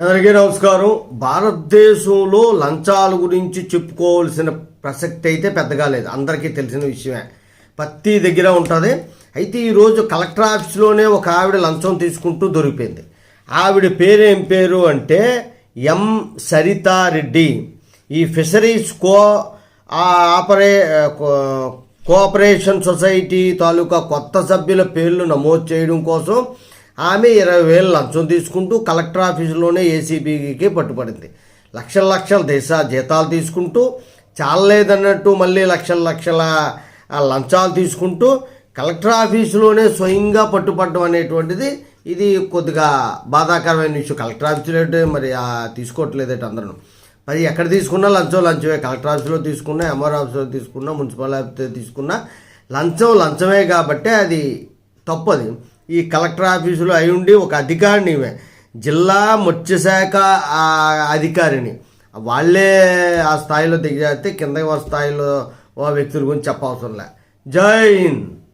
అందరికీ నమస్కారం. భారతదేశంలో లంచాల గురించి చెప్పుకోవాల్సిన ప్రసక్తి అయితే పెద్దగా లేదు. అందరికీ తెలిసిన విషయమే. ప్రతి దగ్గర ఉంటుంది. అయితే ఈరోజు కలెక్టర్ ఆఫీస్లోనే ఒక ఆవిడ లంచం తీసుకుంటూ దొరికిపోయింది. ఆవిడ పేరు ఏం పేరు అంటే ఎం. సరితారెడ్డి. ఈ ఫిషరీస్ కో ఆపరే కో- కోఆపరేషన్ సొసైటీ తాలూకా కొత్త సభ్యుల పేర్లు నమోదు చేయడం కోసం ఆమె ఇరవై వేలు లంచం తీసుకుంటూ కలెక్టర్ ఆఫీసులోనే ఏసీబీకి పట్టుబడింది. లక్షల లక్షల దేశ జీతాలు తీసుకుంటూ చాలలేదన్నట్టు మళ్ళీ లక్షల లక్షల లంచాలు తీసుకుంటూ కలెక్టర్ ఆఫీసులోనే స్వయంగా పట్టుపడడం అనేటువంటిది ఇది కొద్దిగా బాధాకరమైన విషయం కలెక్టర్ ఆఫీసులో మరి ఆ, తీసుకోవట్లేదట అందరూ. మరి ఎక్కడ తీసుకున్నా లంచం లంచమే. కలెక్టర్ ఆఫీస్లో తీసుకున్నా ఎంఆర్ ఆఫీస్లో తీసుకున్నా మున్సిపల్ ఆఫీస్లో తీసుకున్నా లంచం లంచమే కాబట్టి అది తప్పది. ఈ కలెక్టర్ ఆఫీసులో అయి ఉండి ఒక అధికారిని జిల్లా మత్స్యశాఖ అధికారిని. వాళ్ళే ఆ స్థాయిలో దిగజారితే కింద స్థాయిలో ఓ వ్యక్తుల గురించి చెప్పవసరం లే. జై హింద్!